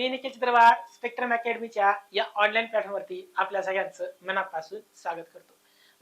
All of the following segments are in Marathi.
मी निखिल चित्रवार स्पेक्ट्रम अकॅडमीच्या या ऑनलाईन प्लॅटफॉर्मवरती आपल्या सगळ्यांचं मनापासून स्वागत करतो.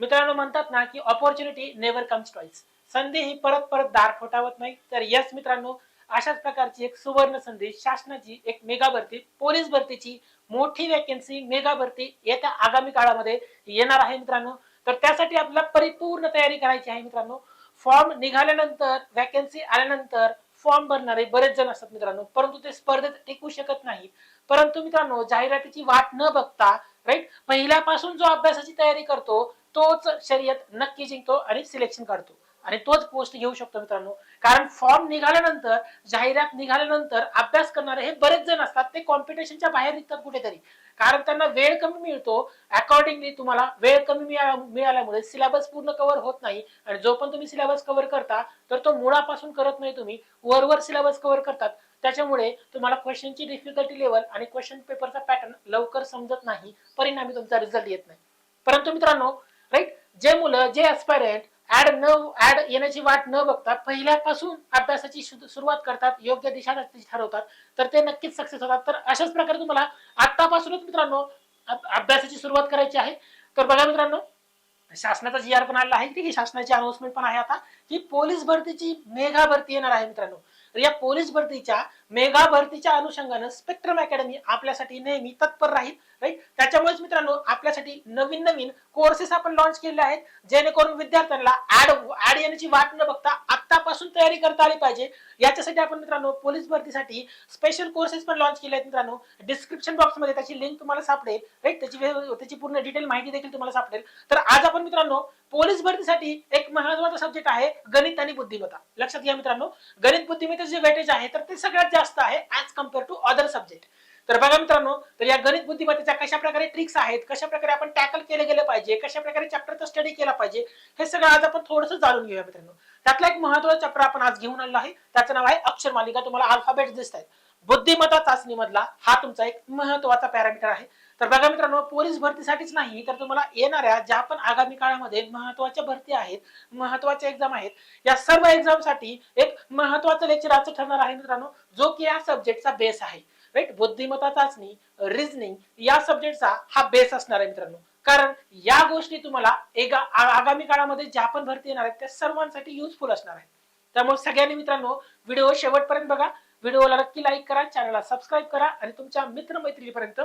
मित्रांनो म्हणतात ना की ऑपॉर्च्युनिटी नेव्हर कम्स टॉईस संधी ही परत परत दार फोटावत नाही. तर यस मित्रांनो अशाच प्रकारची एक सुवर्ण संधी शासनाची एक मेगा भरती पोलीस भरतीची मोठी वॅकन्सी मेगा भरती येत्या आगामी काळामध्ये येणार आहे मित्रांनो. तर त्यासाठी आपल्याला परिपूर्ण तयारी करायची आहे मित्रांनो. फॉर्म निघाल्यानंतर वॅकन्सी आल्यानंतर फॉर्म भरणारे बरेच जण असतात मित्रांनो. परंतु ते स्पर्धेत टिकू शकत नाही. परंतु मित्रांनो जाहिरातीची वाट न बघता राईट पहिल्यापासून जो अभ्यासाची तयारी करतो तोच शर्यत नक्की जिंकतो आणि सिलेक्शन काढतो. आणि तोच पोस्ट घेऊ शकतो मित्रांनो. कारण फॉर्म निघाल्यानंतर जाहिरात निघाल्यानंतर अभ्यास करणारे हे बरेच जण असतात. ते कॉम्पिटिशनच्या बाहेर निघतात कुठेतरी. कारण त्यांना वेळ कमी मिळतो. अकॉर्डिंगली तुम्हाला वेळ कमी मिळाल्यामुळे सिलेबस पूर्ण कव्हर होत नाही. आणि जो पण तुम्ही सिलेबस कव्हर करता तर तो मुळापासून करत नाही तुम्ही. वरवर सिलेबस कव्हर करतात. त्याच्यामुळे तुम्हाला क्वेश्चनची डिफिकल्टी लेवल आणि क्वेश्चन पेपरचा पॅटर्न लवकर समजत नाही. परिणामी तुमचा रिझल्ट येत नाही. परंतु मित्रांनो राईट जे मुलं जे ऍस्पायरंट ऍड न ऍड येण्याची वाट न बघता पहिल्यापासून अभ्यासाची सुरुवात करतात योग्य दिशा ठरवतात तर ते नक्कीच सक्सेस होतात. तर अशाच प्रकारे तुम्हाला आतापासूनच मित्रांनो अभ्यासाची सुरुवात करायची आहे. तर बघा मित्रांनो शासनाचा जी आर पण आलेला आहे की शासनाची अनाउन्समेंट पण आहे आता की पोलीस भरतीची मेघा भरती येणार आहे मित्रांनो. तर या पोलीस भरतीच्या मेगा भरतीच्या अनुषंगानं स्पेक्ट्रम अकॅडमी आपल्यासाठी नेहमी तत्पर राहील. राईट त्याच्यामुळेच मित्रांनो आपल्यासाठी नवीन नवीन कोर्सेस आपण लॉन्च केले आहेत जेणेकरून विद्यार्थ्यांना ऍड ऍड येण्याची वाट न बघता आतापासून तयारी करता आली पाहिजे. याच्यासाठी आपण मित्रांनो पोलीस भरतीसाठी स्पेशल कोर्सेस पण लॉन्च केले आहेत मित्रांनो. डिस्क्रिप्शन बॉक्समध्ये त्याची लिंक तुम्हाला सापडेल. राईट त्याची त्याची पूर्ण डिटेल माहिती देखील तुम्हाला सापडेल. तर आज आपण मित्रांनो पोलीस भरतीसाठी एक महत्त्वाचा सब्जेक्ट आहे गणित आणि बुद्धिमत्ता. लक्षात घ्या मित्रांनो गणित बुद्धिमत्तेचे जे वेटेज आहे तर ते सगळ्यात जास्त आहे as compare to other subject तर बघा मित्रांनो तर या गणित बुद्धिमत्तेच्या कशा प्रकारे ट्रिक्स आहेत कशा प्रकारे आपण टॅकल केले गेले पाहिजे कशा प्रकारे चॅप्टरचा स्टडी केला पाहिजे हे सगळं आज आपण थोडंसं जाणून घेऊया मित्रांनो. त्यातला एक महत्त्वाचा चॅप्टर आपण आज घेऊन आलो आहे त्याचं नाव आहे अक्षर मालिका. तुम्हाला अल्फाबेट दिसत आहेत. बुद्धिमत्ता चाचणीमधला हा तुमचा एक महत्त्वाचा पॅरामीटर आहे. तर बघा मित्रांनो पोलीस भरतीसाठीच नाही तर तुम्हाला येणाऱ्या ज्या पण आगामी काळामध्ये महत्त्वाच्या भरती आहेत महत्त्वाच्या एक्झाम आहेत या सर्व एक्झामसाठी एक महत्वाचं लेक्चर आजचं ठरणार आहे मित्रांनो जो की या सब्जेक्टचा बेस आहे. राईट बुद्धिमत्ता चाचणी रिझनिंग या सब्जेक्टचा हा बेस असणार आहे मित्रांनो. कारण या गोष्टी तुम्हाला एका आगामी काळामध्ये ज्या पण भरती येणार आहेत त्या सर्वांसाठी युजफुल असणार आहेत. त्यामुळे सगळ्यांनी मित्रांनो व्हिडिओ शेवटपर्यंत बघा. व्हिडिओला नक्की लाईक करा चॅनलला सबस्क्राईब करा आणि तुमच्या मित्रमैत्रिणीपर्यंत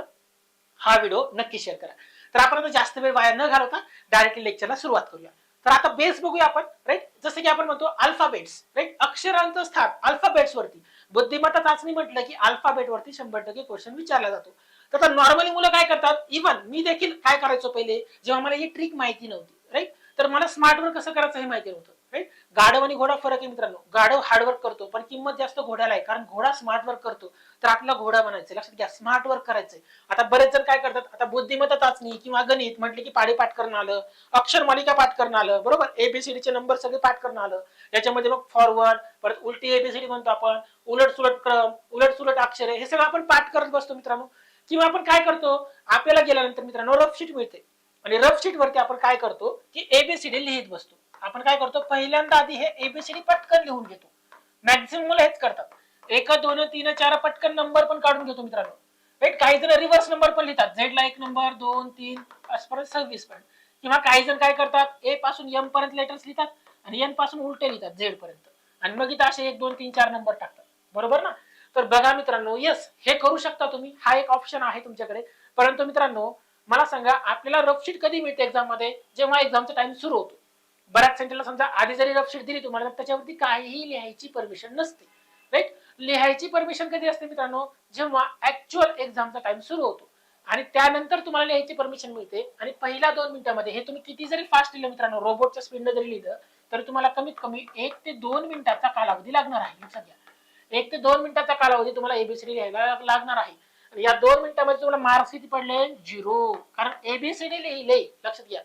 हा व्हिडिओ नक्की शेअर करा. तर आपण आता जास्त वेळ वाया न घालवता डायरेक्टली लेक्चरला सुरुवात करूया. तर आता बेस बघूया आपण राईट जसं की आपण म्हणतो अल्फाबेट्स राईट अक्षरांचं स्थान अल्फाबेट्स वरती. बुद्धिमत्ता चाचणी म्हटलं की अल्फाबेट वरती शंभर टक्के क्वेश्चन विचारला जातो. तर नॉर्मली मुलं काय करतात? इव्हन मी देखील काय करायचो पहिले जेव्हा मला ही ट्रिक माहिती नव्हती राईट तर मला स्मार्टवर कसं करायचं हे माहिती नव्हतं. राईट गाढव आणि घोडा फरक आहे मित्रांनो. गाढव हार्डवर्क करतो पण किंमत जास्त घोड्याला आहे. कारण घोडा स्मार्ट वर्क करतो. तर आपला घोडा बनायचं लक्षात घ्या स्मार्ट वर्क करायचंय. आता बरेच जण काय करतात? आता बुद्धिमत्ता चाचणी किंवा गणित म्हटले की पाडी पाठ करणं आलं अक्षर मालिका पाठ करणं आलं बरोबर? एबीसीडी चे नंबर सगळे पाठ करणं आलं. याच्यामध्ये मग फॉरवर्ड परत उलटी एबीसीडी म्हणतो आपण. उलट सुलट क्रम उलट सुलट अक्षरे हे सगळं आपण पाठ करत बसतो मित्रांनो. किंवा आपण काय करतो? आपल्याला गेल्यानंतर मित्रांनो रफशीट मिळते. आणि रफशीट वरती आपण काय करतो? की एबीसीडी लिहित बसतो. आपण काय करतो पहिल्यांदा आधी हे एबीसीडी पटकन लिहून घेतो. मॅक्झिमम मुलं हेच करतात. एक दोन तीन चार पटकन नंबर पण काढून घेतो मित्रांनो. राईट काही जण रिव्हर्स नंबर पण लिहितात. झेड ला एक नंबर दोन तीन पर्यंत सव्वीस पर्यंत. किंवा काही जण काय करतात ए पासून एम पर्यंत लेटर्स लिहितात आणि एनपासून उलटे लिहितात झेड पर्यंत. आणि मग इथं असे एक दोन तीन चार नंबर टाकतात. बरोबर ना? तर बघा मित्रांनो येस हे करू शकता तुम्ही. हा एक ऑप्शन आहे तुमच्याकडे. परंतु मित्रांनो मला सांगा आपल्याला रफशीट कधी मिळते एक्झाममध्ये? जेव्हा एक्झामचा टाइम सुरू होतो. बऱ्याच सेंटरला समजा आधी जरी रफशीट दिली तुम्हाला तर त्याच्यावरती काहीही लिहायची परमिशन नसते. राईट लिहायची परमिशन कधी असते मित्रांनो? जेव्हा ऍक्च्युअल एक्झामचा टाइम सुरू होतो. आणि त्यानंतर तुम्हाला लिहायची परमिशन मिळते. आणि पहिल्या दोन मिनिटांमध्ये हे तुम्ही किती जरी फास्ट लिहिलं मित्रांनो रोबोटच्या स्पीडनं जरी लिहिलं तर तुम्हाला कमीत कमी एक ते दोन मिनिटाचा कालावधी लागणार आहे. लक्षात घ्या. एक ते दोन मिनिटाचा कालावधी तुम्हाला एबीसीडी लिहायला लागणार आहे. आणि या दोन मिनिटांमध्ये तुम्हाला मार्क्स किती पडले? झिरो कारण एबीसीडी लिहिले. लक्षात घ्या.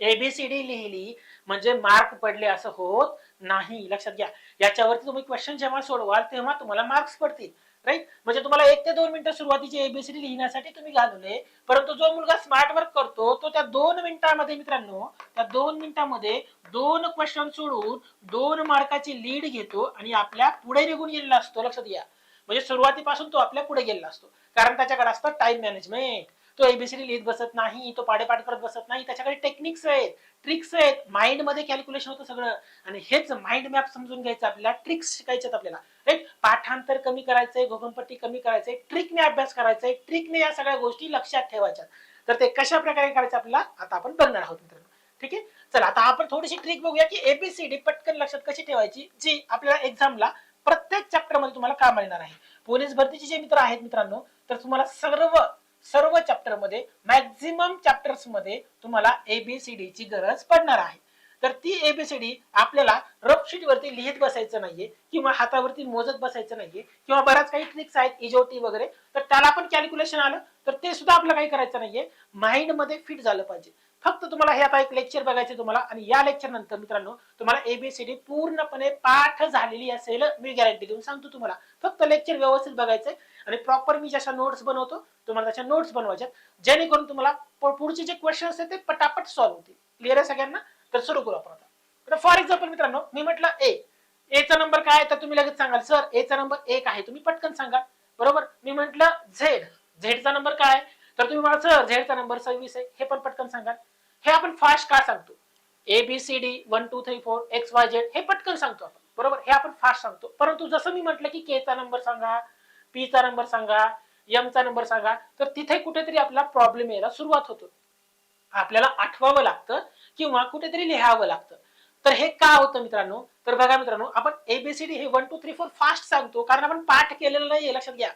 एबीसीडी लिहिली म्हणजे मार्क पडले असं होत नाही. लक्षात घ्या. याच्यावरती तुम्ही क्वेश्चन जेव्हा सोडवाल तेव्हा तुम्हाला मार्क्स पडतील. राईट म्हणजे तुम्हाला एक ते दोन मिनिटं सुरुवातीची एबीसीडी लिहिण्यासाठी तुम्ही घालवले परंतु जो मुलगा स्मार्ट वर्क करतो तो त्या दोन मिनिटांमध्ये मित्रांनो त्या दोन मिनिटांमध्ये दोन क्वेश्चन सोडून दोन मार्काची लीड घेतो आणि आपल्या पुढे निघून गेलेला असतो. लक्षात घ्या. म्हणजे सुरुवातीपासून तो आपल्या पुढे गेलेला असतो. कारण त्याच्याकडे असतं टाइम मॅनेजमेंट तो एबीसीडी लिहित बसत नाही तो पाडेपाठ करत बसत नाही त्याच्याकडे टेक्निक्स आहेत ट्रिक्स आहेत. माइंडमध्ये कॅल्क्युलेशन होतं सगळं. आणि हेच माइंड मॅप समजून घ्यायचं आपल्याला ट्रिक्स शिकायचे आपल्याला. राईट पाठांतर कमी करायचंय घोगमपट्टी कमी करायचंय ट्रिकने अभ्यास करायचंय ट्रिकने या सगळ्या गोष्टी लक्षात ठेवायच्या. तर ते कशा प्रकारे करायचं आपल्याला आता आपण बघणार आहोत मित्रांनो. ठीक आहे? चला आता आपण थोडीशी ट्रिक बघूया की एबीसीडी पटकन लक्षात कशी ठेवायची जी आपल्याला एक्झामला प्रत्येक चॅप्टरमध्ये तुम्हाला काम येणार आहे. पोलीस भरतीचे जे मित्र आहेत मित्रांनो तर तुम्हाला सर्व सर्व चॅप्टरमध्ये मॅक्झिमम चॅप्टर्समध्ये तुम्हाला एबीसीडी ची गरज पडणार आहे. तर ती एबीसीडी आपल्याला रफशीट वरती लिहित बसायचं नाहीये किंवा हातावरती मोजत बसायचं नाहीये किंवा बऱ्याच काही ट्रिक्स आहेत इजोटी वगैरे तर त्याला पण कॅल्क्युलेशन आलं तर ते सुद्धा आपल्याला काही करायचं नाहीये. माइंडमध्ये फिट झालं पाहिजे. फक्त तुम्हाला हे आता एक लेक्चर बघायचे तुम्हाला आणि या लेक्चर नंतर मित्रांनो तुम्हाला एबीसीडी पूर्णपणे पाठ झालेली असेल मी गॅरंटी देऊन सांगतो तुम्हाला. फक्त लेक्चर व्यवस्थित बघायचंय. आणि प्रॉपर मी जशा नोट्स बनवतो तुम्हाला त्याच्या नोट्स बनवायच्यात. जेणेकरून तुम्हाला पुढचे जे क्वेश्चन आहेत ते पटापट सॉल्व्ह होतील. क्लिअर आहे सगळ्यांना? तर सुरू करू आपण आता. फॉर एक्झाम्पल मित्रांनो मी म्हटलं ए एचा नंबर काय आहे? तर तुम्ही लगेच सांगाल सर एचा नंबर एक आहे. तुम्ही पटकन सांगा. बरोबर? मी म्हटलं झेड झेडचा नंबर काय आहे? तर तुम्ही मला सर झेडचा नंबर सव्वीस आहे. हे पण पटकन सांगाल. हे आपण फास्ट का सांगतो? A B C D one two three four X Y Z हे पटकन सांगतो आपण. बरोबर? हे आपण फास्ट सांगतो. परंतु जसं मी म्हटलं की के चा नंबर सांगा पी चा नंबर सांगा एम चा नंबर सांगा तर तिथे कुठेतरी आपला प्रॉब्लेम यायला सुरुवात होतो. आपल्याला आठवावं लागतं किंवा कुठेतरी लिहावं लागतं. तर हे का होतं मित्रांनो? तर बघा मित्रांनो आपण एबीसीडी हे one two three four fast सांगतो कारण आपण पाठ केलेलं नाही लक्षात घ्या.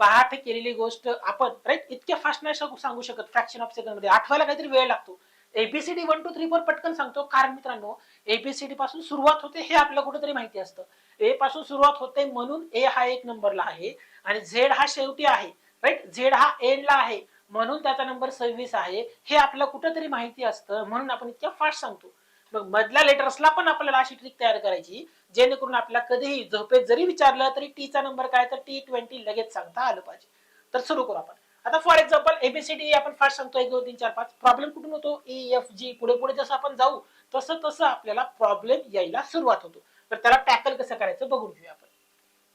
पाठ केलेली गोष्ट आपण राईट इतक्या फास्ट नाही सांगू सांगू शकत फ्रॅक्शन ऑफ सेकंडमध्ये. आठवायला काहीतरी वेळ लागतो. ABCD one two three four पटकन सांगतो कारण मित्रांनो एबीसीडी पासून सुरुवात होते हे आपल्याला कुठेतरी माहिती असतं. ए पासून सुरुवात होते म्हणून ए हा एक नंबरला आहे. आणि झेड हा शेवटी आहे राईट झेड हा एंडला आहे. म्हणून त्याचा नंबर सव्वीस आहे. हे आपल्याला कुठंतरी माहिती असतं म्हणून आपण इतक्या फास्ट सांगतो. मग मधल्या लेटर्सला पण आपल्याला अशी ट्रिक तयार करायची जेणेकरून आपल्याला कधीही झोपेत जरी विचारलं तरी टीचा नंबर काय तर टी ट्वेंटी लगेच सांगता आलं पाहिजे. तर सुरू करू आपण. आता फॉर एक्झाम्पल एबीसीडी आपण फास्ट सांगतो एक दोन तीन चार पाच. प्रॉब्लेम कुठून होतो? ई एफ जी पुढे पुढे जसं आपण जाऊ तसं तसं आपल्याला प्रॉब्लेम यायला सुरुवात होतो. तर त्याला टॅकल कसं करायचं बघून घेऊया आपण.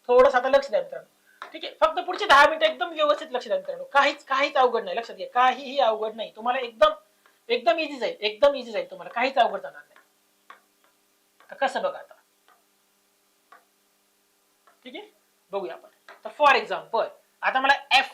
थोडंसं आता लक्ष द्या मित्रांनो. ठीक आहे फक्त पुढचे दहा मिनिटं एकदम व्यवस्थित लक्ष द्या मित्रांनो काहीच काहीच अवघड नाही लक्षात घ्या. काहीही अवघड नाही. तुम्हाला एकदम एकदम इझी जाईल एकदम इझी जाईल तुम्हाला. काहीच अवघड जाणार नाही. कसं बघा आता. ठीक आहे? बघूया आपण. तर फॉर एक्झाम्पल आता मला एफ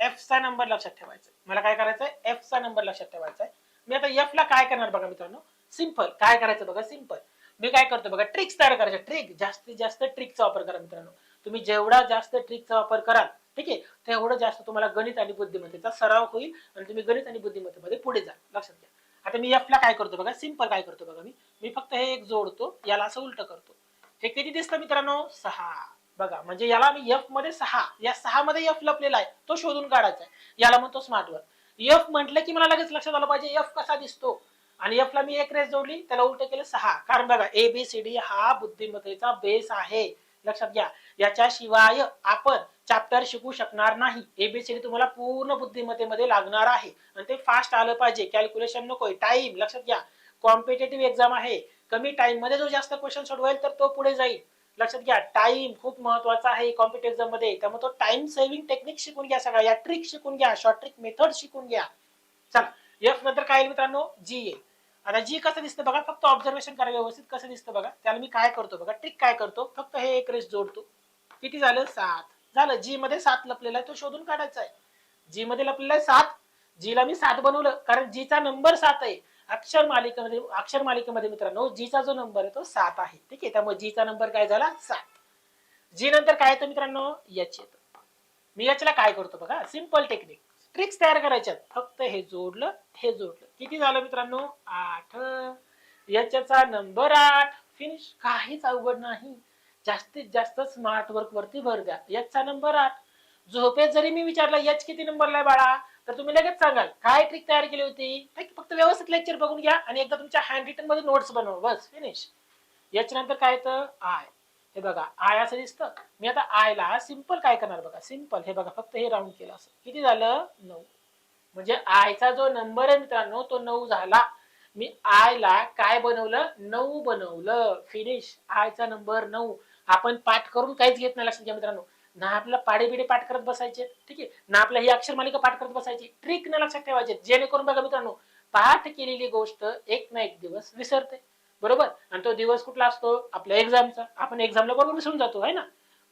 एफ चा नंबर लक्षात ठेवायचा आहे. मला काय करायचं आहे एफ चा नंबर लक्षात ठेवायचा आहे मी आता एफ ला काय करणार बघा मित्रांनो? सिंपल काय करायचं बघा? सिंपल मी काय करतो बघा? ट्रिक्स तयार करायच्या. ट्रिक जास्तीत जास्त ट्रिकचा वापर करा मित्रांनो. तुम्ही जेवढा जास्त ट्रिकचा वापर कराल ठीक आहे तेवढं जास्त तुम्हाला गणित आणि बुद्धिमत्तेचा सराव होईल आणि तुम्ही गणित आणि बुद्धिमत्तेमध्ये पुढे जा. लक्षात घ्या. आता मी एफला काय करतो बघा सिंपल काय करतो बघा मी. मी फक्त हे एक जोडतो याला असं उलट करतो. हे किती दिसतं मित्रांनो? सहा. बघा म्हणजे याला मी एफमध्ये सहा या सहा मध्ये एफ लपलेला आहे तो शोधून काढायचा आहे. याला म्हणतो स्मार्ट वर्क एफ म्हटलं की मला लगेच लक्षात आलं पाहिजे एफ कसा दिसतो? आणि एफ ला मी एक रेस जोडली त्याला उलट केलं सहा. कारण बघा ए बी सी डी हा बुद्धिमत्तेचा बेस आहे. लक्षात घ्या. याच्याशिवाय आपण चॅप्टर शिकू शकणार नाही. एबीसीडी तुम्हाला पूर्ण बुद्धिमत्तेमध्ये लागणार आहे. आणि ते फास्ट आलं पाहिजे. कॅल्क्युलेशन नकोय. टाइम लक्षात घ्या. कॉम्पिटेटिव्ह एक्झाम आहे. कमी टाइममध्ये जो जास्त क्वेश्चन सोडवेल तर तो पुढे जाईल. लक्षात घ्या. टाइम खूप महत्त्वाचा आहे कॉम्पिटेटिव्ह एक्झाममध्ये. त्यामुळे तो टाइम सेव्हिंग टेक्निक शिकून घ्या सगळ्या. या ट्रिक शिकून घ्या. शॉर्ट ट्रिक मेथड शिकून घ्या. चला. एफ नंतर काय मित्रांनो? जी ए आता जी कसं दिसतं बघा फक्त ऑब्झर्वेशन करा व्यवस्थित कसं दिसतं बघा. त्याला मी काय करतो बघा ट्रिक काय करतो? फक्त हे एक रेस जोडतो. किती झालं? सात. झालं. जी मध्ये सात लपलेला आहे तो शोधून काढायचा आहे. जी मध्ये लपलेला आहे सात. जीला मी सात बनवलं कारण जीचा नंबर सात आहे. अक्षर मालिकेमध्ये अक्षर मालिकेमध्ये मित्रांनो जीचा जो नंबर आहे तो सात आहे. ठीक आहे? त्यामुळे जीचा नंबर काय झाला? सात. जी नंतर काय येतं मित्रांनो? यच येतं. मी याच्याला काय करतो बघा? सिंपल टेक्निक ट्रिक्स तयार करायच्यात. फक्त हे जोडलं हे जोडलं. किती झालं मित्रांनो? आठ. याच्याचा नंबर आठ. फिनिश काहीच अवघड नाही. जास्तीत जास्त स्मार्ट वर्क वरती भर द्या. याचा नंबर आठ. झोपेत जरी मी विचारलं याच किती नंबरला आहे बाळा? तर तुम्ही लगेच सांगाल काय ट्रिक तयार केली होती? की फक्त व्यवस्थित लेक्चर बघून घ्या आणि एकदा तुमच्या हँड रिटनमध्ये नोट्स बनवा. बस फिनिश याच्यानंतर काय येतं? आय. हे बघा आय असं दिसतं. मी आता आय ला काय करणार बघा? सिंपल हे बघा फक्त हे राऊंड केलं असं. किती झालं? नऊ. म्हणजे आयचा जो नंबर आहे मित्रांनो तो नऊ झाला. मी आय ला काय बनवलं? नऊ बनवलं. फिनिश आयचा नंबर नऊ. आपण पाठ करून काहीच घेत नाही लक्षात घ्या मित्रांनो. ना आपला पाडे बिडे पाठ करत बसायचे. ठीक आहे? ना आपल्या ही अक्षर मालिका पाठ करत बसायची. ट्रिक न लक्षात ठेवायचे. जेणेकरून बघा मित्रांनो पाठ केलेली गोष्ट एक ना एक दिवस विसरते. बरोबर? आणि तो दिवस कुठला असतो? आपल्या एक्झामचा आपण एक्झामला बरोबर विसरून जातो है ना?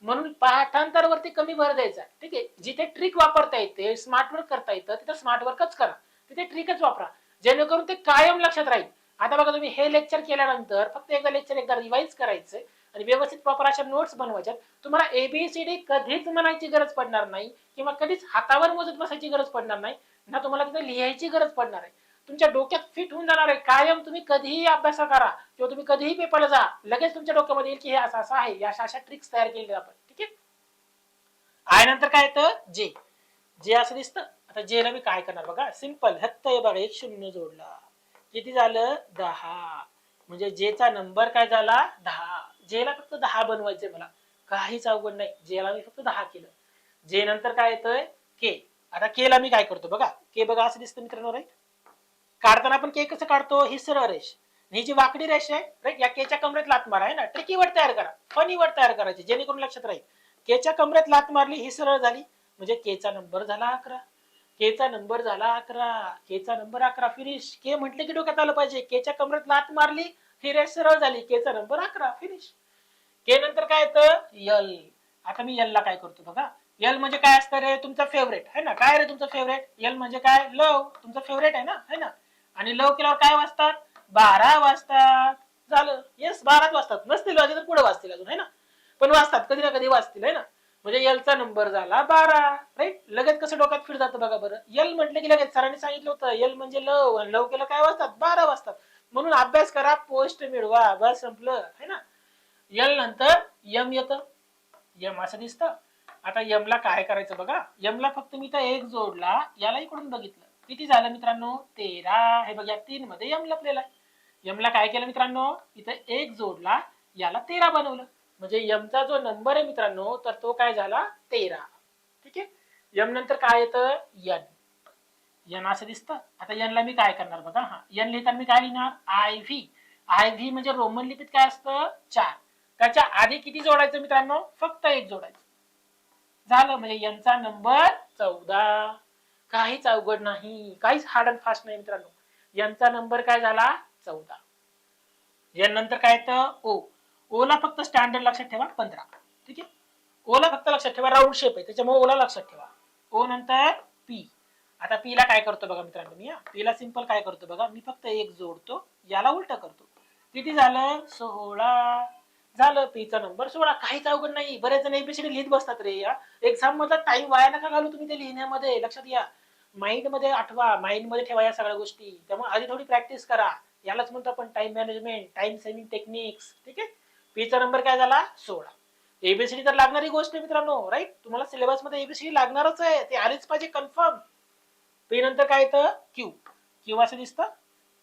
म्हणून पाठांतरवरती कमी भर द्यायचा. ठीक आहे? जिथे ट्रिक वापरता येते स्मार्ट वर्क करता येतं तिथे स्मार्ट वर्कच करा. तिथे ट्रिकच वापरा. जेणेकरून ते कायम लक्षात राहील. आता बघा तुम्ही हे लेक्चर केल्यानंतर फक्त एकदा लेक्चर एकदा रिवाइज करायचं आणि व्यवस्थित प्रॉपर अशा नोट्स बनवायच्यात. तुम्हाला एबीसीडी कधीच म्हणायची गरज पडणार नाही किंवा कधीच हातावर मोजत बसायची गरज पडणार नाही. ना तुम्हाला तिथे लिहायची गरज पडणार आहे. तुमच्या डोक्यात फिट होऊन जाणार आहे कायम तुम्ही कधीही अभ्यास करा. किंवा तुम्ही कधीही पेपरला जा लगेच तुमच्या डोक्यामध्ये येईल की हे असं असं आहे. या अशा अशा ट्रिक्स तयार केलेल्या आपण. ठीक आहे? आय नंतर काय येतं? जे जे असं दिसतं. आता जे ला मी काय करणार बघा? सिंपल हत्त हे बघा. एक शून्य जोडला. किती झालं? दहा. म्हणजे जेचा नंबर काय झाला? दहा. जेला फक्त दहा बनवायचे मला. काहीच अवघड नाही. जेला मी फक्त दहा केलं. जे नंतर काय येतंय? के आता के ला मी काय करतो बघा? के बघा असं दिसतं मित्रांनो राईट काढताना आपण के कसं काढतो? ही सरळ रेष. ही जी वाकडी रेष आहे राईट या केच्या कमरेत लात मारा आहे ना? ट्रिकी वर्ड तयार करा. फनी वर तयार करायची जेणेकरून लक्षात राहील. केच्या कमरेत लात मारली ही सरळ झाली. म्हणजे केचा नंबर झाला अकरा. केचा नंबर झाला अकरा. केचा नंबर अकरा फिनिश के म्हटले की डोक्यात आलं पाहिजे. केच्या कमरेत लात मारली ही रेष सरळ झाली. केचा नंबर अकरा फिनिश के नंतर काय येतं? यल आता मी यल ला काय करतो बघा. यल म्हणजे काय असतं रे? तुमचा फेवरेट है ना? काय रे तुमचं फेवरेट यल म्हणजे काय? लव तुमचं फेवरेट आहे ना? है ना? आणि लव केल्यावर काय वाजतात? बारा वाजतात. झालं. येस बाराच वाजतात. नसतील वाजे तर पुढे वाजतील अजून आहे ना? पण वाजतात. कधी ना कधी वाजतील आहे ना? म्हणजे यलचा नंबर झाला बारा राईट लगेच कसं डोक्यात फिर जातं बघा बरं. यल म्हटलं की लगेच सरांनी सांगितलं होतं यल म्हणजे लव लव केलं काय वाजतात? बारा वाजतात. म्हणून अभ्यास करा पोस्ट मिळवा बस संपलं है ना? यल नंतर यम येतं. यम असं दिसतं. आता यमला काय करायचं बघा? यमला फक्त मी तर एक जोडला याला इकडून बघितलं. किती झालं मित्रांनो? तेरा. हे बघा तीन मध्ये यम लपलेला आहे. यमला काय केलं मित्रांनो? इथं एक जोडला याला तेरा बनवलं. म्हणजे यमचा जो नंबर आहे मित्रांनो तर तो काय झाला? तेरा. ठीक आहे? यम नंतर काय येतं? यन. यन असं दिसतं. आता यनला मी काय करणार बघा? हा. यन लिहिताना मी काय लिहिणार? I V. आय व्ही म्हणजे रोमन लिपीत काय असतं? चार. त्याच्या आधी किती जोडायचं मित्रांनो? फक्त एक जोडायचं. झालं. म्हणजे यांचा नंबर चौदा. काहीच अवघड नाही काहीच हार्ड अँड फास्ट नाही मित्रांनो. यांचा नंबर काय झाला? चौदा. या नंतर काय येतं? ओ. ओला फक्त स्टँडर्ड लक्षात ठेवा पंधरा. ठीक आहे? ओला फक्त लक्षात ठेवा राऊंड शेप आहे. त्याच्यामुळे ओला लक्षात ठेवा. ओ नंतर पी आता पी ला काय करतो बघा मित्रांनो मी पी ला सिंपल काय करतो बघा? मी फक्त एक जोडतो याला उलट करतो. किती झालं? सोळा. झालं पीचा नंबर सोळा. काहीच अवघड नाही. बरेच जण एबीसीडी लिहित बसतात रे या एक्झाम मधला टाइम वाया नका घालू तुम्ही ते लिहिण्यामध्ये. लक्षात घ्या. माइंडमध्ये आठवा माइंडमध्ये ठेवा या सगळ्या गोष्टी. त्यामुळे आधी थोडी प्रॅक्टिस करा. यालाच म्हणतो आपण time management time saving techniques ठीक आहे? पीचा नंबर काय झाला? सोळा. एबीसीडी तर लागणारी गोष्ट आहे मित्रांनो राईट तुम्हाला सिलेबसमध्ये एबीसीडी लागणारच आहे. ते आलीच पाहिजे कन्फर्म पी नंतर काय येतं? क्यू क्यू असं दिसतं.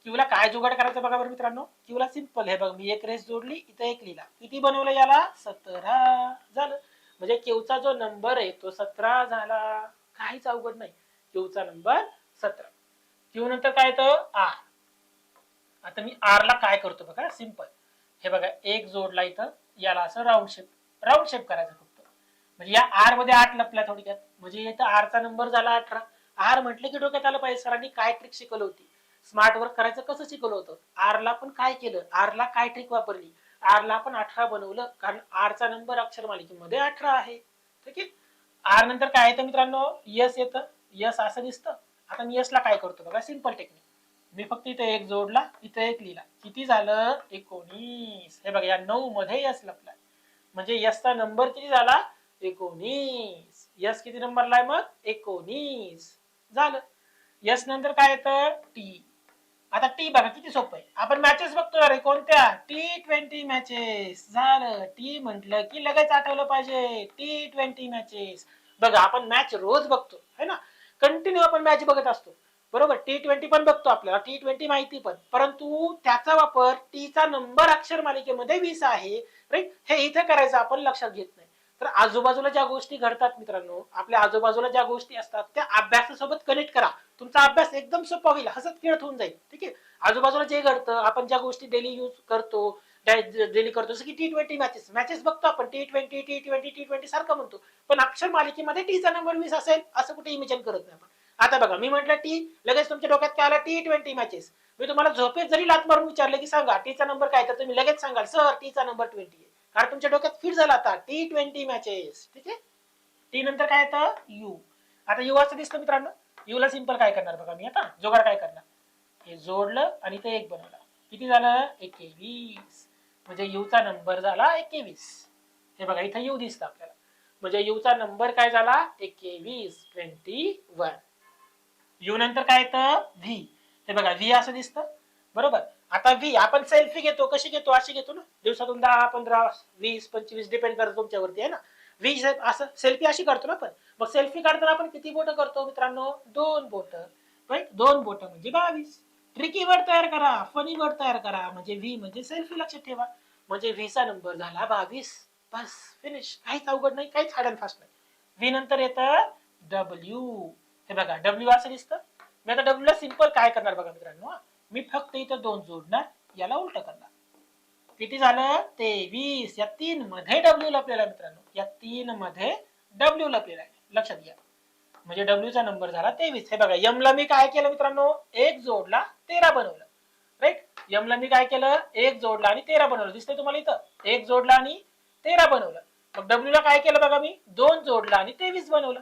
क्यूला काय जुगाड करायचं बघा बरं मित्रांनो. क्यूला सिंपल हे बघ मी एक रेस जोडली इथं एक लिहिला. किती बनवलं याला? सतरा. झालं. म्हणजे क्यूचा जो नंबर आहे तो सतरा झाला. काहीच अवघड नाही. क्यूचा नंबर सतरा. क्यू नंतर काय येतं? आर आता मी आर ला काय करतो बघा सिंपल हे बघा एक जोडला इथं याला असं राऊंड शेप राऊंड शेप करायचं फक्त. म्हणजे या आरमध्ये आठ लपल्या थोडक्यात. म्हणजे इथं आरचा नंबर झाला अठरा. आर म्हटलं की डोक्यात आलं पाहिजे सरांनी काय ट्रिक शिकवली होती? स्मार्ट वर्क करायचं कसं शिकवलं होतं? आर ला पण काय केलं? आर ला काय ट्रिक वापरली? आर ला पण अठरा बनवलं कारण आर चा नंबर अक्षर मालिकेमध्ये अठरा आहे. ठीक आहे? आर नंतर काय येतं मित्रांनो? यस येतं. यस असं दिसतं. आता मी यसला काय करतो बघा सिंपल टेक्निक मी फक्त इथे एक जोडला इथे एक लिहिला. किती झालं? एकोणीस. हे बघा या नऊ मध्ये यस लपलाय. म्हणजे यसचा नंबर किती झाला? एकोणीस. यस किती नंबरला आहे मग? एकोणीस. झालं. यस नंतर काय येतं? टी आता टी बघा किती सोपं आहे. आपण मॅचेस बघतो अरे कोणत्या? टी ट्वेंटी मॅचेस झालं. टी म्हटलं की लगेच आठवलं पाहिजे. टी ट्वेंटी मॅचेस बघा आपण मॅच रोज बघतो. है ना? कंटिन्यू आपण मॅच बघत असतो. बरोबर? टी ट्वेंटी पण बघतो आपल्याला. टी ट्वेंटी माहिती पण. परंतु त्याचा वापर टीचा नंबर अक्षर मालिकेमध्ये वीस आहे. राईट हे इथे करायचं आपण लक्षात घेत नाही. तर आजूबाजूला ज्या गोष्टी घडतात मित्रांनो आपल्या आजूबाजूला ज्या गोष्टी असतात त्या अभ्यासासोबत कनेक्ट करा. तुमचा अभ्यास एकदम सोपा होईल. हसत खेळत होऊन जाईल. ठीक आहे? आजूबाजूला जे घडतं आपण ज्या गोष्टी डेली यूज करतो डेली करतो जसं की टी ट्वेंटी मॅचेस मॅचेस बघतो आपण. T twenty T twenty T twenty सारखं म्हणतो. पण अक्षर मालिकेमध्ये टीचा नंबर वीस असेल असं कुठे इमेजन करत नाही आपण. आता बघा मी म्हटलं टी लगेच तुमच्या डोक्यात काय आला? टी ट्वेंटी मॅचेस मी तुम्हाला झोपेत जरी लात मारून विचारलं की सांगा टीचा नंबर काय? तर तुम्ही लगेच सांगाल सर टीचा नंबर ट्वेंटी आहे. कारण तुमच्या डोक्यात फिट झाला आता. टी ट्वेंटी मॅचेस ठीक आहे? टी नंतर काय येतं? यू आता यू असं दिसतं मित्रांनो. यू ला सिंपल काय करणार बघा मी आता? जोगाड काय करणार? हे जोडलं आणि ते एक बनवलं. किती झालं? एकवीस. म्हणजे यू चा नंबर झाला एकवीस. हे बघा इथं यू दिसतं आपल्याला. म्हणजे यू चा नंबर काय झाला? एकवीस ट्वेंटी वन. यू नंतर काय येतं? व्ही. हे बघा व्ही असं दिसतं. बरोबर? आता व्ही आपण सेल्फी घेतो कशी घेतो? अशी घेतो ना. दिवसातून दहा पंधरा वीस पंचवीस डिपेंड करतो तुमच्यावरती आहे ना? व्ही असं सेल्फी अशी करतो ना आपण. मग सेल्फी काढताना आपण किती बोट करतो मित्रांनो? दोन बोट. राईट दोन बोट म्हणजे बावीस. ट्रिकी वर्ड तयार करा फनी वर्ड तयार करा. म्हणजे व्ही म्हणजे सेल्फी लक्षात ठेवा. म्हणजे व्हीचा नंबर झाला बावीस. बस फिनिश काहीच अवघड नाही काहीच हार्ड अँड फास्ट नाही. व्ही नंतर येतं डब्ल्यू हे बघा डब्ल्यू असं दिसतं. मी आता डब्ल्यू सिंपल सिंपल काय करणार बघा मित्रांनो मी फक्त इथं दोन जोडणार याला उलट करणार. किती झालं? तेवीस. या तीन मध्ये डब्ल्यू लपलेला मित्रांनो. या तीन मध्ये डब्ल्यू लपलेला आहे. लक्षात घ्या. म्हणजे डब्ल्यू चा नंबर झाला तेवीस. हे बघा यमला मी काय केलं मित्रांनो? एक जोडला तेरा बनवलं. राईट यमला मी काय केलं? एक जोडला आणि तेरा बनवलं. दिसतंय तुम्हाला इथं? एक जोडला आणि तेरा बनवलं. मग डब्ल्यू ला काय केलं बघा मी? दोन जोडला आणि तेवीस बनवलं.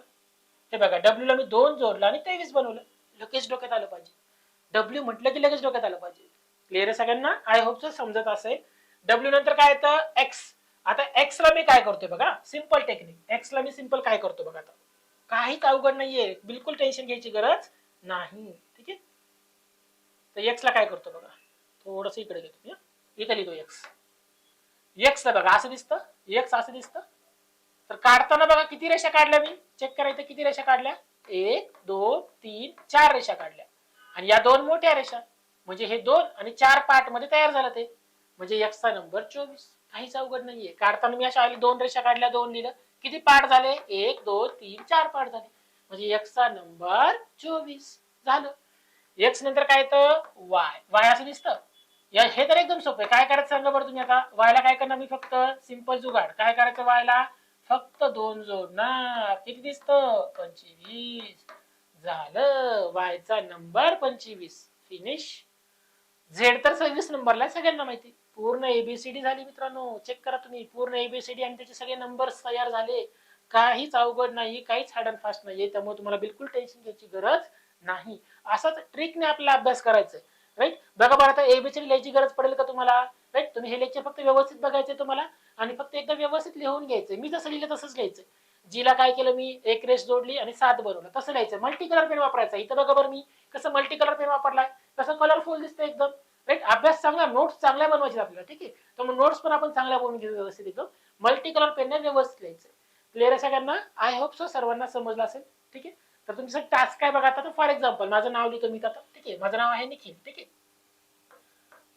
हे बघा डब्ल्यू ला मी दोन जोडला आणि तेवीस बनवलं. लगेच डोक्यात आलं पाहिजे. डब्ल्यू म्हटलं की लगेच डोक्यात आलं पाहिजे. क्लिअर आहे सगळ्यांना? आय होप समजत असेल. डब्ल्यू नंतर काय येतं? एक्स आता एक्स ला मी काय करतोय बघा? सिंपल टेक्निक एक्स ला मी सिंपल काय करतो बघा आता? काहीच अवघड नाहीये. बिलकुल टेन्शन घ्यायची गरज नाही. ठीक आहे? तर एक्सला काय करतो बघा. थोडस इकडे घेतो मी इथे लिहितो एक्स एक्सला बघा असं दिसतं. एक्स असं दिसतं. तर काढताना बघा किती रेषा काढल्या मी? चेक करायचं किती रेषा काढल्या? एक दोन तीन चार रेषा काढल्या. आणि या दोन मोठ्या रेषा म्हणजे हे दोन आणि चार पार्टमध्ये तयार झालं ते. म्हणजे एक्सचा नंबर चोवीस. काहीच अवघड नाहीये. काढताना मी अशा आली दोन रेषा काढल्या दोन लिहिलं. किती पाठ झाले? एक दोन तीन चार पाठ झाले. म्हणजे एक्सचा नंबर चोवीस. झालं. एक्स नंतर काय येतं? वाय वाय असं दिसतं. या हे तर एकदम सोपं आहे. काय करायचं सांगा बरं तुम्ही आता? वायला काय करणार मी फक्त? सिंपल जुगाड. काय करायचं वायला फक्त दोन जोडणार. किती दिसत? पंचवीस. झालं. वायचा नंबर पंचवीस. फिनिश झेड तर सव्वीस नंबरला सगळ्यांना माहिती. पूर्ण एबीसीडी झाली मित्रांनो. चेक करा तुम्ही. पूर्ण एबीसीडी आणि त्याचे सगळे नंबर तयार झाले. काहीच अवघड नाही काहीच हार्ड अँड फास्ट नाहीये. त्यामुळे तुम्हाला बिलकुल टेन्शन घ्यायची गरज नाही. असाच ट्रिकने आपल्याला अभ्यास करायचा राईट बघा बरं आता एबीसीडी लिहायची गरज पडेल का तुम्हाला? राईट तुम्ही हे लेक्चर फक्त व्यवस्थित बघायचे तुम्हाला आणि फक्त एकदा व्यवस्थित लिहून घ्यायचं मी जसं लिहिलं तसंच लिहायचं जीला काय केलं मी? एक रेस जोडली आणि सात बनवलं. तसं लिहायचं मल्टी कलर पेन वापरायचा. इथं बघा बरं मी कसं मल्टी कलर पेन वापरलाय. कसं कलरफुल दिसतं एकदम. राईट अभ्यास चांगला नोट्स चांगल्या बनवायचे आपल्याला ठीक आहे? तर मग नोट्स पण आपण चांगल्या बनवून घेऊ व्यवस्थित एकदम. मल्टी कलर पेनने व्यवस्थित लिहायचं. क्लिअर आहे सगळ्यांना आय होप सो सर्वांना समजलं असेल ठीक आहे? तर तुमचं टास्क काय बघा आता? फॉर एक्झाम्पल माझं नाव लिहितो मी आता ठीक आहे? माझं नाव आहे निखिल ठीक आहे?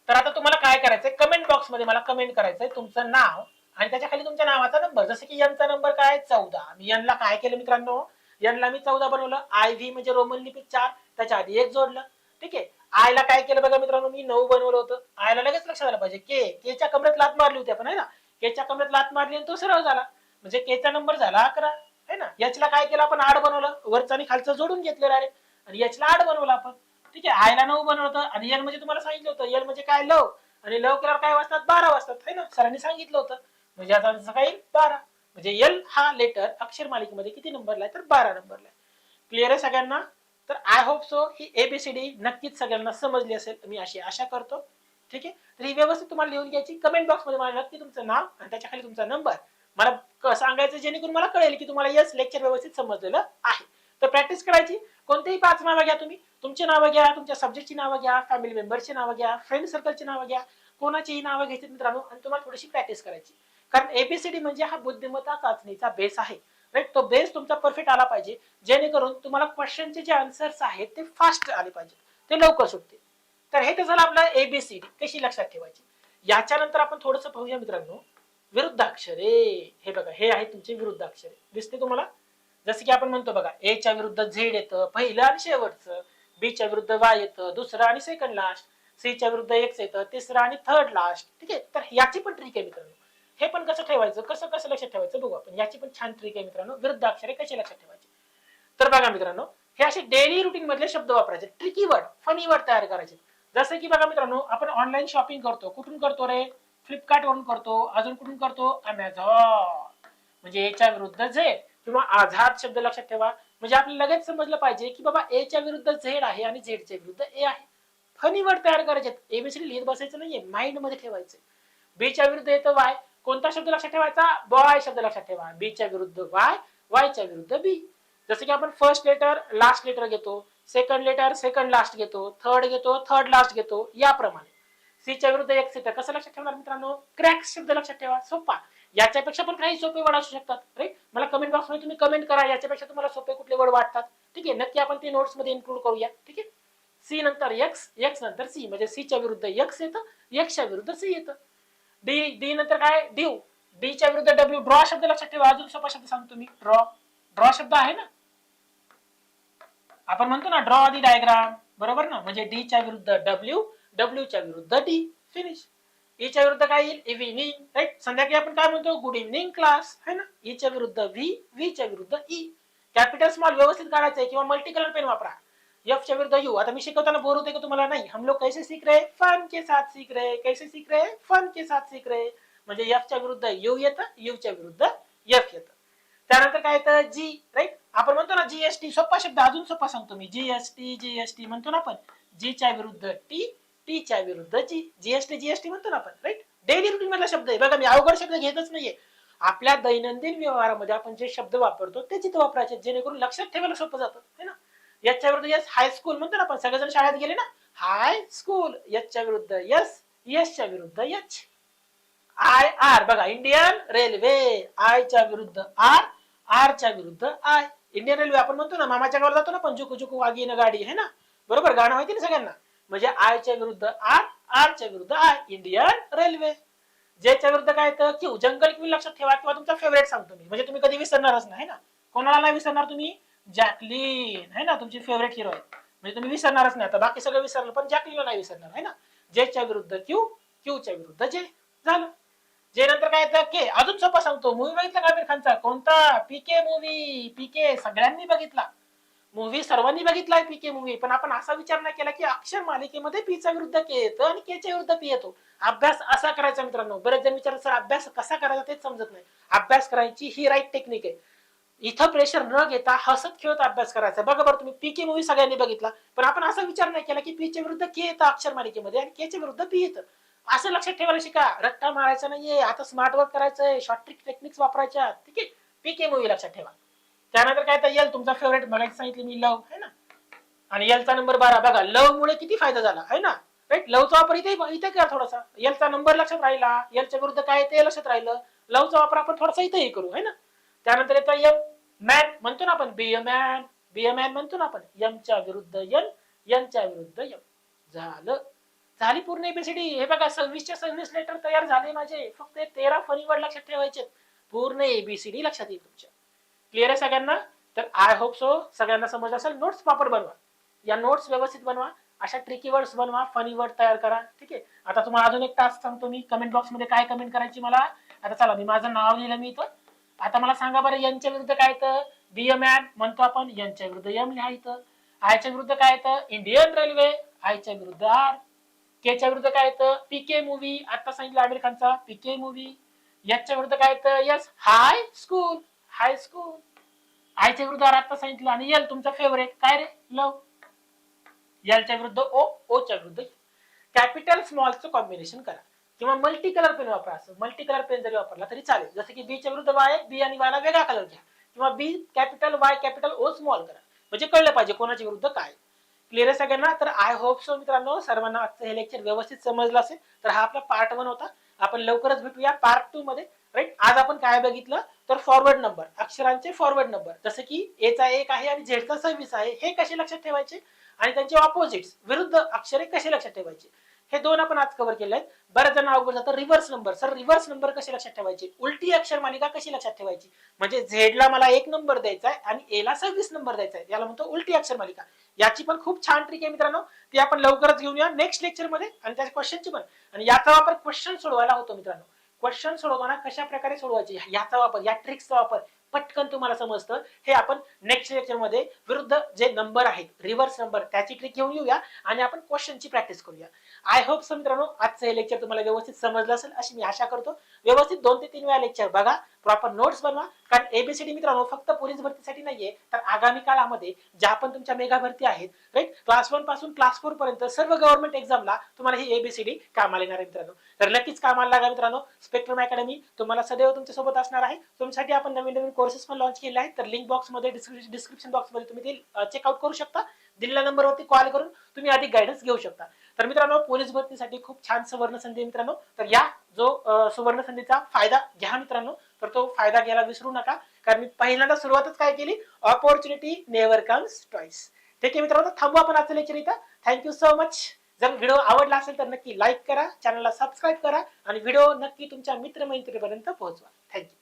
तर आता तुम्हाला काय करायचंय? कमेंट बॉक्समध्ये मला कमेंट करायचंय तुमचं नाव आणि त्याच्याखाली तुमच्या नावाचा नंबर जसं की यांचा नंबर काय आहे? चौदा. मी यांना काय केलं मित्रांनो? यांना मी चौदा बनवलं. आय व्ही म्हणजे रोमन लिपी चार. त्याच्या आधी एक जोडलं. ठीक आहे. आयला काय केलं बघा मित्रांनो मी नऊ बनवलं होतं. आयला लगेच लक्षात आलं पाहिजे. के केच्या कमरेत लात मारली होती आपण है ना? केच्या कमरेत लात मारली आणि तो सरळ झाला. म्हणजे केचा नंबर झाला अकरा है ना? याचला काय केलं आपण? आड बनवलं. वरचं आणि खालचं जोडून घेतलं डायरेक्ट आणि याचला आड बनवलं आपण. ठीक आहे. आयला नऊ बनवलं होतं आणि यल म्हणजे तुम्हाला सांगितलं होतं. यल म्हणजे काय? लव. आणि लव केल्यावर काय वाजतात? बारा वाजतात है ना? सरांनी सांगितलं होतं. म्हणजे आता काय काही बारा. म्हणजे एल हा लेटर अक्षर मालिकेमध्ये किती नंबरला आहे? तर बारा नंबरला आहे. क्लिअर आहे सगळ्यांना? तर आय होप सो ही एबीसीडी नक्कीच सगळ्यांना समजली असेल. मी अशी आशा करतो. ठीक आहे? तर ही व्यवस्थित तुम्हाला लिहून घ्यायची. कमेंट बॉक्समध्ये मला नक्की तुमचं नाव आणि त्याच्याखाली तुमचा नंबर मला सांगायचं जेणेकरून मला कळेल की तुम्हाला यस लेक्चर व्यवस्थित समजलेलं आहे. तर प्रॅक्टिस करायची. कोणतेही पाच नावं घ्या तुम्ही. तुमची नावं घ्या तुमच्या सब्जेक्टची नावं घ्या फॅमिली मेंबरची नावं घ्या फ्रेंड सर्कलची नावं घ्या. कोणाचीही नावं घ्यायची मित्रांनो आणि तुम्हाला थोडीशी प्रॅक्टिस करायची. कारण एबीसीडी म्हणजे हा बुद्धिमत्ता चाचणीचा बेस आहे. राईट तो बेस तुमचा परफेक्ट आला पाहिजे. जेणेकरून तुम्हाला क्वेश्चनचे जे आन्सर्स आहेत ते फास्ट आले पाहिजे ते लवकर सुटते तर हे तर झालं आपलं एबीसीडी कशी लक्षात ठेवायची? याच्यानंतर आपण थोडंसं पाहूया मित्रांनो. विरुद्धाक्षरे. हे बघा हे आहे तुमचे विरुद्धाक्षरे. दिसते तुम्हाला? जसं की आपण म्हणतो बघा ए च्या विरुद्ध झेड येतं पहिलं आणि शेवटचं. बी च्या विरुद्ध वाय येतं दुसरं आणि सेकंड लास्ट सीच्या विरुद्ध एक्स येतं तिसरं आणि थर्ड लास्ट ठीक आहे? तर याची पण ट्रिक आहे मित्रांनो. हे पण कसं ठेवायचं? कसं कसं लक्षात ठेवायचं? बघू आपण. याची पण छान ट्रिक आहे मित्रांनो. विरुद्ध अक्षरे कसे लक्षात ठेवायचे? तर बघा मित्रांनो हे असे डेली रुटीन मधले शब्द वापरायचे. ट्रिकी वर्ड फनी वर्ड तयार करायचे. जसं की बघा मित्रांनो आपण ऑनलाईन शॉपिंग करतो. कुठून करतो रे? फ्लिपकार्ट वरून करतो. अजून कुठून करतो? अमेझॉन म्हणजे याच्या विरुद्ध झेड किंवा आझाद शब्द लक्षात ठेवा. म्हणजे आपल्याला लगेच समजलं पाहिजे की बाबा एच्या विरुद्ध झेड आहे आणि झेडच्या विरुद्ध ए आहे. फनी वर्ड तयार करायचे. एबीसीडी लिहित बसायचं नाहीये. माइंडमध्ये ठेवायचे. बीच्या विरुद्ध येतं वाय कोणता शब्द लक्षात ठेवायचा? बॉय शब्द लक्षात ठेवा. बी च्या विरुद्ध वाय वाय च्या विरुद्ध बी जसं की आपण फर्स्ट लेटर लास्ट लेटर घेतो. सेकंड लेटर सेकंड लास्ट घेतो. थर्ड घेतो थर्ड लास्ट घेतो. याप्रमाणे. सीच्या विरुद्ध एक सीटर कसं लक्षात ठेवणार मित्रांनो? क्रॅक शब्द लक्षात ठेवा. सोपा. याच्यापेक्षा पण काही सोपे वर्ड असू शकतात. राईट मला कमेंट बॉक्समध्ये तुम्ही कमेंट करा. याच्यापेक्षा तुम्हाला सोपे कुठले वर्ड वाटतात? ठीक आहे? नक्की आपण ते नोट्समध्ये इन्क्लूड करूया. ठीक आहे? सी नंतर एक्स एक्स नंतर सी म्हणजे सीच्या विरुद्ध एक्स येतं. एक्सच्या विरुद्ध सी येतं. डी डी नंतर काय? डीव डीच्या विरुद्ध डब्ल्यू ड्रॉ शब्द लक्षात ठेवा. अजून सोपा शब्द सांगतो मी. ड्रॉ ड्रॉ शब्द आहे ना? आपण म्हणतो ना ड्रॉ आधी डायग्राम बरोबर ना? म्हणजे डी च्या विरुद्ध डब्ल्यू डब्ल्यू च्या विरुद्ध डी फिनिश E च्या विरुद्ध काय येईल? Evening right e. संध्याकाळी आपण काय म्हणतो? गुड इव्हनिंग क्लास है ना? E च्या विरुद्ध व्ही व्ही च्या विरुद्ध ई कॅपिटल स्मॉल व्यवस्थित काढायचं आहे किंवा मल्टी कलर पेन वापरा. एफ च्या विरुद्ध यू आता मी शिकवताना बोर होते का तुम्हाला? नाही. हम लोग कैसे सीख रहे? फन के साथ सीख रहे. कैसे सीख रहे? फन के साथ सीख रहे. म्हणजे एफ च्या विरुद्ध यू येतं यू च्या विरुद्ध एफ येतं. त्यानंतर काय येतं? जी राईट आपण म्हणतो ना जीएसटी सोपा शब्द अजून सोपा सांगतो मी. जीएसटी जीएसटी म्हणतो ना आपण. जी च्या विरुद्ध टी टी च्या विरुद्ध जी जीएसटी जीएसटी म्हणतो ना आपण राईट डेली रुटीन मधला शब्द आहे. बघा मी अवघड शब्द घेतच नाहीये. आपल्या दैनंदिन व्यवहारामध्ये आपण जे शब्द वापरतो ते तिथे वापरायचे जेणेकरून लक्षात ठेवायला सोपं जातं है ना? याच्या विरुद्ध यस हायस्कूल म्हणतो ना आपण सगळेजण शाळेत गेले ना? हाय स्कूल याच्या विरुद्ध यस यसच्या विरुद्ध यच आय आर बघा इंडियन रेल्वे आयच्या विरुद्ध आर आर च्या विरुद्ध आय इंडियन रेल्वे आपण म्हणतो ना मामाच्या गावाला जातो ना पण जुकू जुकू वागी गाडी आहे ना? बरोबर गाणं माहिती ना सगळ्यांना? म्हणजे आयच्या विरुद्ध आर आर च्या विरुद्ध आय इंडियन रेल्वे जेच्या विरुद्ध काय तर क्यू जंगल क्यू लक्षात ठेवा किंवा तुमचा फेवरेट सांगतो मी. म्हणजे तुम्ही कधी विसरणारच नाही ना? कोणाला नाही विसरणार तुम्ही? जॅकलीन है ना? तुमची फेवरेट हिरो आहे. म्हणजे तुम्ही विसरणारच नाही आता. बाकी सगळं विसरलं पण जॅकलीनला नाही विसरणार है ना? जेच्या विरुद्ध क्यू? क्यूच्या विरुद्ध. जे झालं. जे नंतर काय येतं? के. अजून सोपा सांगतो. मूवी बघितला का आमिर खानचा? कोणता? पीके मूवी पीके सगळ्यांनी बघितला. मूवी सर्वांनी बघितलाय पीके मूवी पण आपण असा विचार नाही केला की अक्षर मालिकेमध्ये पीचा विरुद्ध के येतो आणि केच्या विरुद्ध पी येतो. अभ्यास असा करायचा मित्रांनो. बरेच जण विचार सर अभ्यास कसा करायचा? तेच समजत नाही. अभ्यास करायची ही राईट टेक्निक आहे. इथं प्रेशर न घेता हसत खेळत अभ्यास करायचा. बघा बरं तुम्ही पी के मूवी सगळ्यांनी बघितला. पण आपण असा विचार नाही केला की पीच्या विरुद्ध के येतं अक्षर मालिकेमध्ये आणि केच्या विरुद्ध पी येतं. असं लक्षात ठेवायला शिका. रट्टा मारायचा नाहीये. आता स्मार्ट वर्क करायचंय. शॉर्ट ट्रिक टेक्निक्स वापरायच्या. ठीक आहे? पीके मूवी लक्षात ठेवा. त्यानंतर काय तर येल तुमचा फेवरेट मला सांगितलं मी लव है ना? आणि यलचा नंबर बारा. बघा लव मुळे किती फायदा झाला? है ना? राईट लवचा वापर इथे इथे करा थोडासा. यलचा नंबर लक्षात राहिला. यलच्या विरुद्ध काय ते लक्षात राहिलं. लवचा वापर आपण थोडासा इथेही करू. है ना? त्यानंतर येतं यम मॅन म्हणतो ना आपण be a man be a man म्हणतो ना आपण यमच्या विरुद्ध यन यनच्या विरुद्ध यम. झालं. झाली पूर्ण एबीसीडी हे बघा सव्वीसच्या सव्वीस लेटर तयार झाले माझे. फक्त तेरा फनी वर्ड लक्षात ठेवायचे पूर्ण एबीसीडी लक्षात येईल तुमच्या. क्लिअर आहे सगळ्यांना? तर आय होप सो सगळ्यांना समजलं असेल. नोट्स पापड बनवा. या नोट्स व्यवस्थित बनवा. अशा ट्रिकी वर्ड्स बनवा. फनी वर्ड तयार करा. ठीक आहे? आता तुम्हाला अजून एक टास्क सांगतो मी. कमेंट बॉक्समध्ये काय कमेंट करायची मला? आता चला मी माझं नाव लिहिलं मी इथं. आता मला सांगा बरं यांच्या विरुद्ध काय येतं बीएम म्हणतो आपण यांच्या विरुद्ध एम लिहायचं. आयच्या विरुद्ध काय येतं इंडियन रेल्वे आयच्या विरुद्ध आर केच्या विरुद्ध काय येतं पीके मूवी आता सांगितलं आमिर खानचा पीके मूवी याच्या विरुद्ध काय येतं yes high school high school आयच्या विरुद्ध आर आता सांगितलं आणि यल तुमचा फेवरेट काय रे? लव यलच्या विरुद्ध ओ ओच्या विरुद्ध कॅपिटल स्मॉलचं कॉम्बिनेशन करा. किंवा मल्टी कलर पेन वापरा असं मल्टी कलर पेन जरी वापरला तरी चालेल. जसं की बीच्या विरुद्ध वाय बी आणि वायला वेगळा कलर घ्या. किंवा B capital Y capital O small करा. म्हणजे कळलं पाहिजे कोणाच्या विरुद्ध काय. क्लिअर आहे सगळ्यांना? तर आय होप सो मित्रांनो. सर्वांना आजचं हे लेक्चर व्यवस्थित समजलं असेल. तर हा आपला पार्ट वन होता. आपण लवकरच भेटूया पार्ट टू मध्ये. राईट आज आपण काय बघितलं? तर फॉरवर्ड नंबर अक्षरांचे फॉरवर्ड नंबर जसं की एचा एक आहे आणि झेडचा सव्वीस आहे. हे कसे लक्षात ठेवायचे? आणि त्यांचे ऑपोजिट्स विरुद्ध अक्षरे कसे लक्षात ठेवायचे? हे दोन आपण आज कव्हर केले आहेत. बऱ्याच जण अवघड जातं reverse number sir reverse number कशी लक्षात ठेवायची? उलटी अक्षर मालिका कशी लक्षात ठेवायची? म्हणजे झेडला मला एक नंबर द्यायचा आहे आणि एला सव्वीस नंबर द्यायचा आहे. याला म्हणतो उलटी अक्षर मालिका. याची पण खूप छान ट्रिक आहे मित्रांनो. ती आपण लवकरच घेऊन या नेक्स्ट लेक्चरमध्ये आणि त्या क्वेश्चनची पण. आणि याचा वापर क्वेश्चन सोडवायला होतो मित्रांनो. क्वेश्चन सोडवताना कशा प्रकारे सोडवायचे? याचा वापर या ट्रिक्सचा वापर. पटकन तुम्हाला समजतं. हे आपण नेक्स्ट लेक्चरमध्ये विरुद्ध जे नंबर आहेत रिव्हर्स नंबर त्याची ट्रिक घेऊन येऊया आणि आपण क्वेश्चनची प्रॅक्टिस करूया. आय होप सो मित्रांनो आजचं हे लेक्चर तुम्हाला व्यवस्थित समजलं असेल अशी मी आशा करतो. व्यवस्थित दोन ते तीन वेळा लेक्चर बघा प्रॉपर नोट्स बनवा कारण एबीसीडी मित्रांनो फक्त पोलीस भरतीसाठी नाहीये तर आगामी काळामध्ये ज्या पण तुमच्या मेगा भरती आहेत राईट क्लास वनपासून क्लास फोर पर्यंत सर्व गव्हर्नमेंट एक्झामला तुम्हाला ही एबीसीडी कामाला येणार आहे मित्रांनो. तर नक्कीच कामाला लागा मित्रांनो. स्पेक्ट्रम अकॅडमी तुम्हाला सदैव तुमच्यासोबत असणार आहे. तुमच्यासाठी आपण नवीन नवीन कोर्सेस पण लॉन्च केले आहेत. तर लिंक बॉक्समध्ये डिस्क्रिप्शन बॉक्समध्ये तुम्ही ते चेकआउट करू शकता. दिलेल्या नंबरवरती कॉल करून तुम्ही अधिक गायडन्स घेऊ शकता. तर मित्रांनो पोलीस भरतीसाठी खूप छान सुवर्ण संधी मित्रांनो. तर या जो सुवर्ण संधीचा फायदा घ्या मित्रांनो. तर तो फायदा घ्यायला विसरू नका. कारण मी पहिल्यांदा सुरुवातच काय केली? ऑपॉर्च्युनिटी नेव्हर कम्स टॉईस ठीक आहे मित्रांनो थांबू आपण आजचं लेक्चर इथं. थँक्यू सो मच जर व्हिडिओ आवडला असेल तर नक्की लाईक करा चॅनलला सबस्क्राईब करा आणि व्हिडिओ नक्की तुमच्या मित्रमैत्रीपर्यंत पोहोचवा. थँक्यू